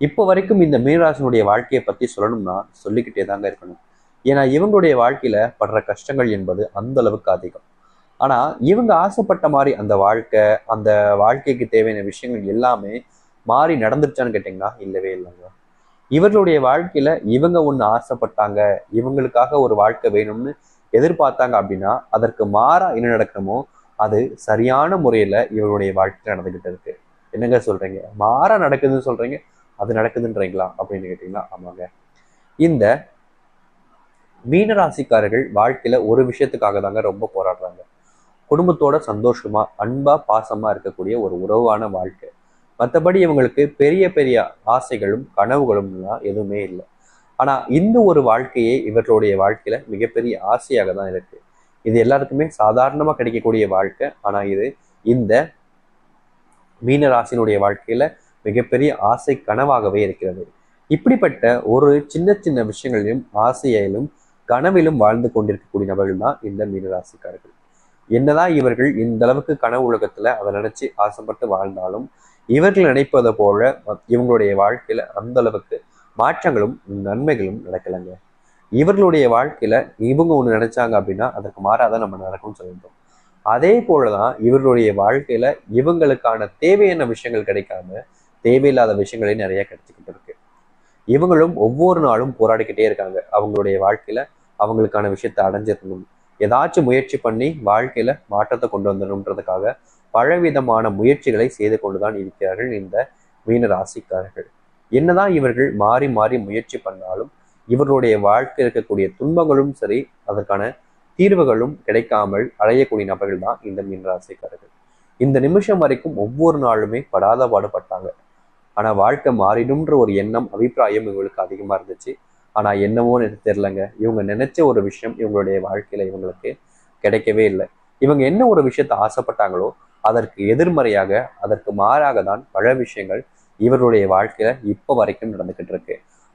இப்போ வரைக்கும் இந்த மீனராசினுடைய வாழ்க்கையை பற்றி சொல்லணும்னா சொல்லிக்கிட்டே தாங்க இருக்கணும். ஏன்னா இவங்களுடைய வாழ்க்கையில படுற கஷ்டங்கள் என்பது அந்த அளவுக்கு அதிகம். ஆனா இவங்க ஆசைப்பட்ட மாதிரி அந்த வாழ்க்கை அந்த வாழ்க்கைக்கு தேவையான விஷயங்கள் எல்லாமே மாறி நடந்துருச்சான்னு கேட்டிங்கன்னா இல்லவே இல்லைங்க. இவர்களுடைய வாழ்க்கையில இவங்க ஒன்று ஆசைப்பட்டாங்க இவங்களுக்காக ஒரு வாழ்க்கை வேணும்னு எதிர்பார்த்தாங்க அப்படின்னா அதற்கு மாறா என்ன நடக்கணுமோ அது சரியான முறையில இவருடைய வாழ்க்கை நடந்துகிட்டு இருக்கு. என்னங்க சொல்றீங்க? மாறா நடக்குதுன்னு சொல்றீங்க? அது நடக்குதுன்றீங்களா அப்படின்னு கேட்டீங்கன்னா ஆமாங்க. இந்த மீனராசிக்காரர்கள் வாழ்க்கையில ஒரு விஷயத்துக்காக தாங்க ரொம்ப போராடுறாங்க. குடும்பத்தோட சந்தோஷமா அன்பா பாசமா இருக்கக்கூடிய ஒரு உறவான வாழ்க்கை. மற்றபடி இவங்களுக்கு பெரிய பெரிய ஆசைகளும் கனவுகளும்லாம் எதுவுமே இல்லை. ஆனா இந்த ஒரு வாழ்க்கையே இவர்களுடைய வாழ்க்கையில மிகப்பெரிய ஆசையாக தான் இருக்கு. இது எல்லாருக்குமே சாதாரணமா கிடைக்கக்கூடிய வாழ்க்கை. ஆனா இது இந்த மீனராசினுடைய வாழ்க்கையில மிகப்பெரிய ஆசை கனவாகவே இருக்கிறது. இப்படிப்பட்ட ஒரு சின்ன சின்ன விஷயங்களிலும் ஆசையிலும் கனவிலும் வாழ்ந்து கொண்டிருக்கக்கூடிய நபர்கள் தான் இந்த மீனராசிக்காரர்கள். என்னதான் இவர்கள் இந்த அளவுக்கு கனவு உலகத்துல அதை நினைச்சு ஆசைப்பட்டு வாழ்ந்தாலும் இவர்கள் நினைப்பதை போல இவங்களுடைய வாழ்க்கையில அந்த அளவுக்கு மாற்றங்களும் நன்மைகளும் நடக்கலைங்க. இவர்களுடைய வாழ்க்கையில இவங்க ஒண்ணு நினைச்சாங்க அப்படின்னா அதற்கு மாறாதான் நம்ம நடக்கும்னு சொல்லியிருந்தோம். அதே போலதான் இவர்களுடைய வாழ்க்கையில இவங்களுக்கான தேவையான விஷயங்கள் கிடைக்காம தேவையில்லாத விஷயங்களே நிறைய கிடைச்சிக்கிட்டு இருக்கு. இவங்களும் ஒவ்வொரு நாளும் போராடிக்கிட்டே இருக்காங்க. அவங்களுடைய வாழ்க்கையில அவங்களுக்கான விஷயத்தை அடைஞ்சிடணும் ஏதாச்சும் முயற்சி பண்ணி வாழ்க்கையில மாற்றத்தை கொண்டு வந்துடணுன்றதுக்காக பலவிதமான முயற்சிகளை செய்து கொண்டுதான் இருக்கிறார்கள் இந்த மீன ராசிக்காரர்கள். என்னதான் இவர்கள் மாறி மாறி முயற்சி பண்ணாலும் இவர்களுடைய வாழ்க்கை இருக்கக்கூடிய துன்பங்களும் சரி அதற்கான தீர்வுகளும் கிடைக்காமல் அடையக்கூடிய நபர்கள் தான் இந்த மீனராசிக்காரர்கள் இந்த நிமிஷம் வரைக்கும் ஒவ்வொரு நாளுமே படாத பாடுபட்டாங்க. ஆனால் வாழ்க்கை மாறிடும்ன்ற ஒரு எண்ணம் அபிப்பிராயம் இவங்களுக்கு அதிகமாக இருந்துச்சு. ஆனால் என்னவோ எனக்கு தெரிலங்க இவங்க நினைச்ச ஒரு விஷயம் இவங்களுடைய வாழ்க்கையில் இவங்களுக்கு கிடைக்கவே இல்லை. இவங்க என்ன ஒரு விஷயத்த ஆசைப்பட்டாங்களோ அதற்கு எதிர்மறையாக அதற்கு மாறாக தான் பல விஷயங்கள் இவருடைய வாழ்க்கையில இப்போ வரைக்கும் நடந்துகிட்டு இருக்கு.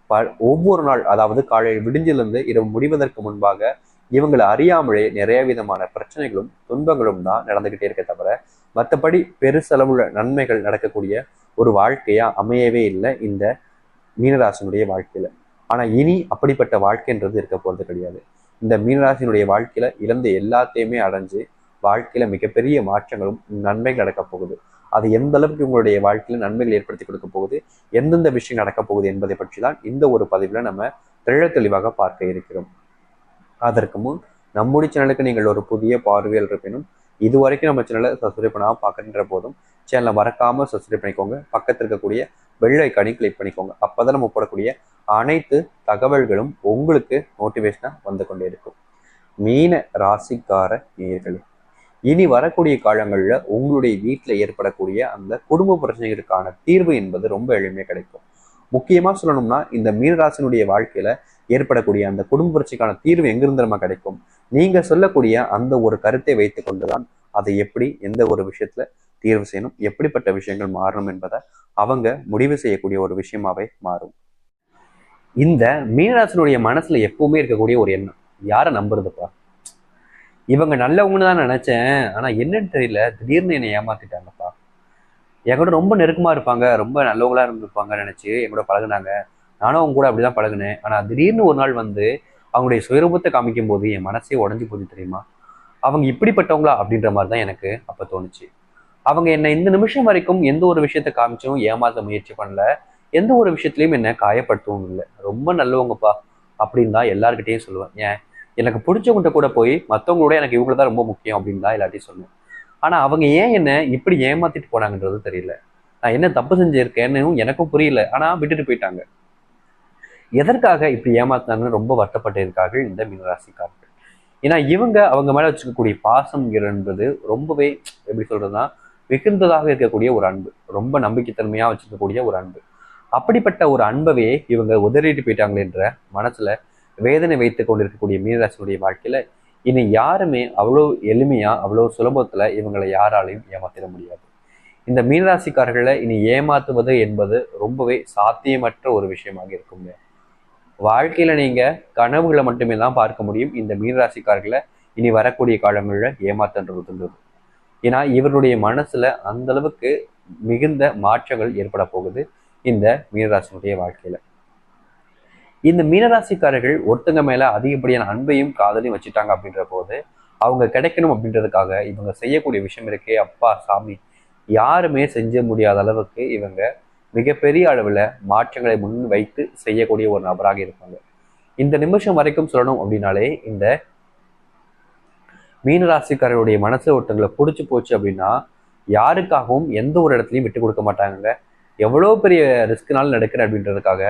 ப ஒவ்வொரு நாள் அதாவது காலையில் விடிஞ்சிலிருந்து இரவு முடிவதற்கு முன்பாக இவங்களை அறியாமலே நிறைய விதமான பிரச்சனைகளும் துன்பங்களும் தான் நடந்துகிட்டே இருக்க தவிர மற்றபடி பெருசளவுள்ள நன்மைகள் நடக்கக்கூடிய ஒரு வாழ்க்கையா அமையவே இல்லை இந்த மீனராசினுடைய வாழ்க்கையில. ஆனா இனி அப்படிப்பட்ட வாழ்க்கைன்றது இருக்க போறது கிடையாது. இந்த மீனராசினுடைய வாழ்க்கையில இழந்த எல்லாத்தையுமே அடைஞ்சு வாழ்க்கையில மிகப்பெரிய மாற்றங்களும் நன்மைகள் நடக்க போகுது. அது எந்த அளவுக்கு உங்களுடைய வாழ்க்கையில நன்மைகள் ஏற்படுத்தி கொடுக்க போகுது எந்தெந்த விஷயம் நடக்க போகுது என்பதை பற்றி தான் இந்த ஒரு பதிவுல நம்ம தெள்ள தெளிவாக பார்க்க இருக்கிறோம். அதற்கு முன் நம்முடைய சேனலுக்கு நீங்கள் ஒரு புதிய பார்வையில் இருப்பினும் இது வரைக்கும் நம்ம சேனலை சப்ஸ்கிரைப் பண்ணாமல் பார்க்குற போதும் சேனலை மறக்காம சப்ஸ்கிரைப் பண்ணிக்கோங்க. பக்கத்தில் இருக்கக்கூடிய வெள்ளை ஐக்கானையும் கிளிக் பண்ணிக்கோங்க. அப்பதான் நம்ம போடக்கூடிய அனைத்து தகவல்களும் உங்களுக்கு மோட்டிவேஷனாக வந்து கொண்டே இருக்கும். மீன ராசிக்கார நேர்களே இனி வரக்கூடிய காலங்களில் உங்களுடைய வீட்டில் ஏற்படக்கூடிய அந்த குடும்ப பிரச்சனைகளுக்கான தீர்வு என்பது ரொம்ப எளிமையாக கிடைக்கும். முக்கியமாக சொல்லணும்னா இந்த மீனராசினுடைய வாழ்க்கையில ஏற்படக்கூடிய அந்த குடும்ப பிரச்சனைக்கான தீர்வு எங்கிருந்து நம்ம கிடைக்கும்? நீங்க சொல்லக்கூடிய அந்த ஒரு கருத்தை வைத்து கொண்டுதான் அதை எப்படி எந்த ஒரு விஷயத்துல தீர்வு செய்யணும் எப்படிப்பட்ட விஷயங்கள் மாறணும் என்பதை அவங்க முடிவு செய்யக்கூடிய ஒரு விஷயமாவே மாறும். இந்த மீனராசினுடைய மனசுல எப்பவுமே இருக்கக்கூடிய ஒரு எண்ணம் யாரை நம்புறதுப்பா? இவங்க நல்லவங்கன்னு தான் நினைச்சேன் ஆனா என்னன்னு தெரியல திடீர்னு என்னை ஏமாத்திட்டாங்கப்பா என் கூட ரொம்ப நெருக்கமாக இருப்பாங்க. ரொம்ப நல்லவங்களாக இருந்திருப்பாங்க நினச்சி என் கூட பழகுனாங்க. நானும் அவங்க கூட அப்படிதான் பழகுனேன். ஆனால் திடீர்னு ஒரு நாள் வந்து அவங்களுடைய சுயரூபத்தை காமிக்கும் போது என் மனசே உடஞ்சி போச்சு தெரியுமா? அவங்க இப்படிப்பட்டவங்களா அப்படின்ற மாதிரி தான் எனக்கு அப்போ தோணுச்சு. அவங்க என்னை இந்த நிமிஷம் வரைக்கும் எந்த ஒரு விஷயத்தை காமிச்சும் ஏமாற்ற முயற்சி பண்ணல. எந்த ஒரு விஷயத்துலையும் என்ன காயப்படுத்தவும் இல்லை. ரொம்ப நல்லவங்கப்பா அப்படின்னு தான் எல்லாருக்கிட்டையும் சொல்லுவேன். ஏன்? எனக்கு பிடிச்சவங்கிட்ட கூட போய் மற்றவங்களோட எனக்கு இவங்கள தான் ரொம்ப முக்கியம் அப்படின்னு தான் எல்லாத்தையும் சொல்லுவேன். ஆனா அவங்க ஏன் என்ன இப்படி ஏமாத்திட்டு போனாங்கன்றது தெரியல. நான் என்ன தப்பு செஞ்சிருக்கேன்னு எனக்கும் புரியல. ஆனா விட்டுட்டு போயிட்டாங்க. எதற்காக இப்படி ஏமாத்தினாங்கன்னு ரொம்ப வருத்தப்பட்டிருக்கார்கள் இந்த மீனராசிக்காரர்கள். ஏன்னா இவங்க அவங்க மேல வச்சுக்கக்கூடிய பாசம் என்பது ரொம்பவே எப்படி சொல்றதுன்னா மிகுந்ததாக இருக்கக்கூடிய ஒரு அன்பு. ரொம்ப நம்பிக்கைத்தன்மையாக வச்சிருக்கக்கூடிய ஒரு அன்பு. அப்படிப்பட்ட ஒரு அன்பவே இவங்க உதறிட்டு போயிட்டாங்களேன்ற மனசுல வேதனை வைத்து கொண்டிருக்கக்கூடிய மீனராசினுடைய வாழ்க்கையில இனி யாருமே அவ்வளோ எளிமையா அவ்வளோ சுலபத்துல இவங்களை யாராலையும் ஏமாத்திட முடியாது. இந்த மீனராசிக்காரர்களை இனி ஏமாத்துவது என்பது ரொம்பவே சாத்தியமற்ற ஒரு விஷயமாக இருக்குங்க. வாழ்க்கையில நீங்க கனவுகளை மட்டுமே தான் பார்க்க முடியும். இந்த மீனராசிக்காரர்களை இனி வரக்கூடிய காலங்களில் ஏமாத்தன்றது ஏன்னா இவருடைய மனசுல அந்த அளவுக்கு மிகுந்த மாற்றங்கள் ஏற்பட போகுது இந்த மீனராசினுடைய வாழ்க்கையில. இந்த மீனராசிக்காரர்கள் ஒருத்தங்க மேல அதிகப்படியான அன்பையும் காதலையும் வச்சுட்டாங்க அப்படின்ற போது அவங்க கிடைக்கணும் அப்படின்றதுக்காக இவங்க செய்யக்கூடிய விஷயம் இருக்கே அப்பா சாமி யாருமே செஞ்ச முடியாத அளவுக்கு இவங்க மிகப்பெரிய அளவில் மாற்றங்களை முன் வைத்து செய்யக்கூடிய ஒரு நபராக இருப்பாங்க. இந்த நிமிஷம் வரைக்கும் சொல்லணும் அப்படின்னாலே இந்த மீனராசிக்காரருடைய மனசு ஒருத்தங்களை பிடிச்சி போச்சு அப்படின்னா யாருக்காகவும் எந்த ஒரு இடத்துலையும் விட்டு கொடுக்க மாட்டாங்க எவ்வளோ பெரிய ரிஸ்க்னாலும் நடக்கிற அப்படின்றதுக்காக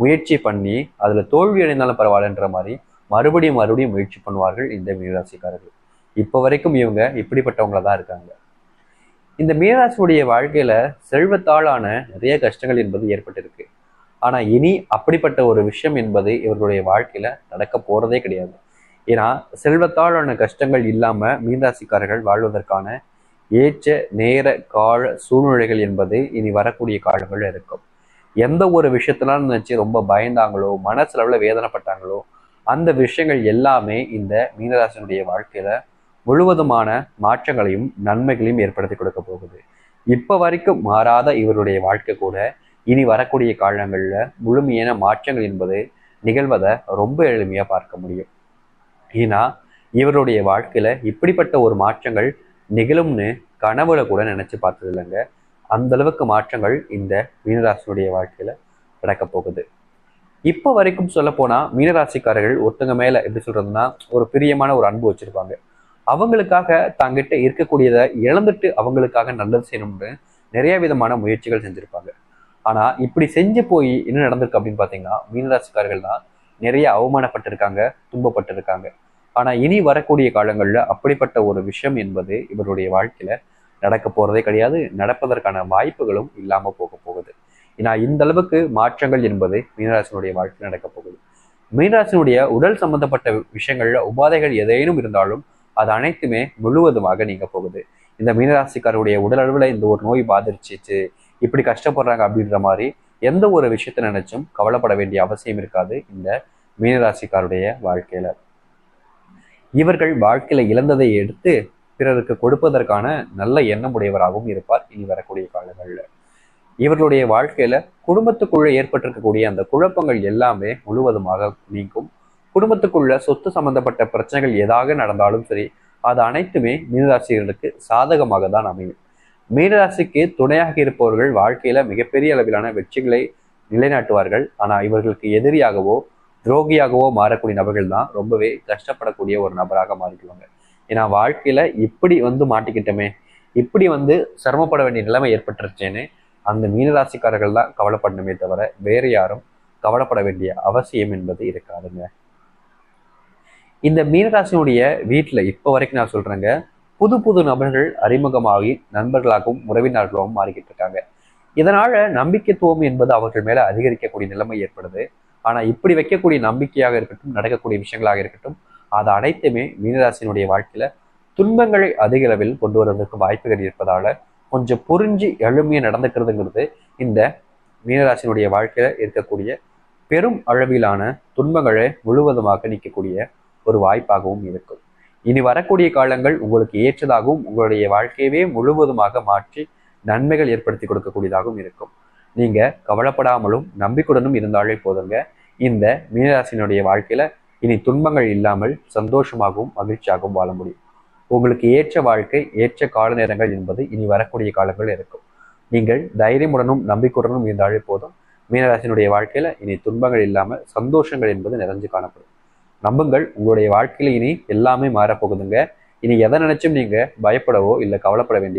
முயற்சி பண்ணி அதில் தோல்வி அடைந்தாலும் பரவாயில்லன்ற மாதிரி மறுபடியும் மறுபடியும் முயற்சி பண்ணுவார்கள் இந்த மீனராசிக்காரர்கள். இப்போ வரைக்கும் இவங்க இப்படிப்பட்டவங்கள தான் இருக்காங்க. இந்த மீனராசியுடைய வாழ்க்கையில செல்வத்தாளான நிறைய கஷ்டங்கள் என்பது ஏற்பட்டிருக்கு. ஆனா இனி அப்படிப்பட்ட ஒரு விஷயம் என்பது இவர்களுடைய வாழ்க்கையில நடக்க போறதே கிடையாது. ஏன்னா செல்வத்தாளான கஷ்டங்கள் இல்லாம மீனராசிக்காரர்கள் வாழ்வதற்கான ஏற்ற நேர கால சூழ்நிலைகள் என்பது இனி வரக்கூடிய காலங்கள் இருக்கும். எந்த ஒரு விஷயத்தினாலும் நினச்சி ரொம்ப பயந்தாங்களோ மனசளவில் வேதனைப்பட்டாங்களோ அந்த விஷயங்கள் எல்லாமே இந்த மீனராசினுடைய வாழ்க்கையில முழுவதுமான மாற்றங்களையும் நன்மைகளையும் ஏற்படுத்தி கொடுக்க போகுது. இப்போ வரைக்கும் மாறாத இவருடைய வாழ்க்கை கூட இனி வரக்கூடிய காலங்களில் முழுமையான மாற்றங்கள் என்பது நிகழ்வதை ரொம்ப எளிமையாக பார்க்க முடியும். ஏன்னா இவருடைய வாழ்க்கையில் இப்படிப்பட்ட ஒரு மாற்றங்கள் நிகழும்னு கனவுல கூட நினச்சி பார்த்தது இல்லைங்க அந்த அளவுக்கு மாற்றங்கள் இந்த மீனராசினுடைய வாழ்க்கையில நடக்க போகுது. இப்போ வரைக்கும் சொல்ல போனா மீனராசிக்காரர்கள் ஒருத்தங்க மேல எப்படி சொல்றதுன்னா ஒரு பிரியமான ஒரு அன்பு வச்சிருப்பாங்க. அவங்களுக்காக தங்கிட்ட இருக்கக்கூடியதை இழந்துட்டு அவங்களுக்காக நல்லது செய்யணும்னு நிறைய விதமான முயற்சிகள் செஞ்சிருப்பாங்க. ஆனா இப்படி செஞ்சு போய் என்ன நடந்திருக்கு அப்படின்னு பாத்தீங்கன்னா மீனராசிக்காரர்கள் தான் நிறைய அவமானப்பட்டிருக்காங்க துன்பப்பட்டிருக்காங்க. ஆனா இனி வரக்கூடிய காலங்கள்ல அப்படிப்பட்ட ஒரு விஷயம் என்பது இவருடைய வாழ்க்கையில நடக்க போறதே கிடையாது. நடப்பதற்கான வாய்ப்புகளும் இல்லாம போக போகுது. ஏன்னா இந்த அளவுக்கு மாற்றங்கள் என்பது மீனராசினுடைய வாழ்க்கையில் நடக்க போகுது. மீனராசினுடைய உடல் சம்பந்தப்பட்ட விஷயங்கள்ல உபாதைகள் ஏதேனும் இருந்தாலும் அது அனைத்துமே முழுவதுமாக நீங்க போகுது. இந்த மீனராசிக்காரருடைய உடல் அளவுல இந்த ஒரு நோய் பாதிச்சிச்சு இப்படி கஷ்டப்படுறாங்க அப்படின்ற மாதிரி எந்த ஒரு விஷயத்தை நினைச்சும் கவலைப்பட வேண்டிய அவசியம் இருக்காது இந்த மீனராசிக்காருடைய வாழ்க்கையில. இவர்கள் வாழ்க்கையில இழந்ததை எடுத்து பிறருக்கு கொடுப்பதற்கான நல்ல எண்ணம் உடையவராகவும் இருப்பார் இனி வரக்கூடிய காலங்களில். இவர்களுடைய வாழ்க்கையில குடும்பத்துக்குள்ள ஏற்பட்டிருக்கக்கூடிய அந்த குழப்பங்கள் எல்லாமே முழுவதுமாக நீங்கும். குடும்பத்துக்குள்ள சொத்து சம்பந்தப்பட்ட பிரச்சனைகள் எதாக நடந்தாலும் சரி அது அனைத்துமே மீனராசிகளுக்கு சாதகமாக தான் அமையும். மீனராசிக்கு துணையாக இருப்பவர்கள் வாழ்க்கையில மிகப்பெரிய அளவிலான வெற்றிகளை நிலைநாட்டுவார்கள். ஆனா இவர்களுக்கு எதிரியாகவோ துரோகியாகவோ மாறக்கூடிய நபர்கள் தான் ரொம்பவே கஷ்டப்படக்கூடிய ஒரு நபராக மாறிடுவாங்க ஏன்னா வாழ்க்கையில இப்படி வந்து மாட்டிக்கிட்டோமே இப்படி வந்து சிரமப்பட வேண்டிய நிலைமை ஏற்பட்டுருச்சேன்னு அந்த மீனராசிக்காரர்கள் தான் கவலைப்படணுமே தவிர வேறு யாரும் கவலைப்பட வேண்டிய அவசியம் என்பது இருக்காதுங்க. இந்த மீனராசினுடைய வீட்டில் இப்போ வரைக்கும் நான் சொல்றேங்க புது புது நபர்கள் அறிமுகமாகி நண்பர்களாகவும் உறவினர்களாகவும் மாறிக்கிட்டு இருக்காங்க இதனால நம்பிக்கைத்துவம் என்பது அவர்கள் மேல அதிகரிக்கக்கூடிய நிலைமை ஏற்படுது. ஆனா இப்படி வைக்கக்கூடிய நம்பிக்கையாக இருக்கட்டும் நடக்கக்கூடிய விஷயங்களாக இருக்கட்டும் அது அனைத்துமே மீனராசினுடைய வாழ்க்கையில துன்பங்களை அதிக அளவில் கொண்டு வருவதற்கு வாய்ப்புகள் இருப்பதால கொஞ்சம் புரிஞ்சு எளிமையாக நடந்துக்கிறதுங்கிறது இந்த மீனராசினுடைய வாழ்க்கையில இருக்கக்கூடிய பெரும் அளவிலான துன்பங்களை முழுவதுமாக நீக்கக்கூடிய ஒரு வாய்ப்பாகவும் இருக்கும். இனி வரக்கூடிய காலங்கள் உங்களுக்கு ஏற்றதாகவும் உங்களுடைய வாழ்க்கையவே முழுவதுமாக மாற்றி நன்மைகள் ஏற்படுத்தி கொடுக்கக்கூடியதாகவும் இருக்கும். நீங்க கவலைப்படாமலும் நம்பிக்கையுடனும் இருந்தாலே போதுங்க. இந்த மீனராசினுடைய வாழ்க்கையில இனி துன்பங்கள் இல்லாமல் சந்தோஷமாகவும் மகிழ்ச்சியாகவும் வாழ முடியும். உங்களுக்கு ஏற்ற வாழ்க்கை ஏற்ற கால நேரங்கள் என்பது இனி வரக்கூடிய காலங்கள் இருக்கும். நீங்கள் தைரியமுடனும் நம்பிக்கையுடனும் இருந்தாலே போதும். மீனராசினுடைய வாழ்க்கையில இனி துன்பங்கள் இல்லாமல் சந்தோஷங்கள் என்பது நிறைஞ்சு காணப்படும். நம்புங்கள் உங்களுடைய வாழ்க்கையில இனி எல்லாமே மாறப்போகுதுங்க. இனி எதை நினைச்சும் நீங்க பயப்படவோ இல்லை கவலைப்பட வேண்டிய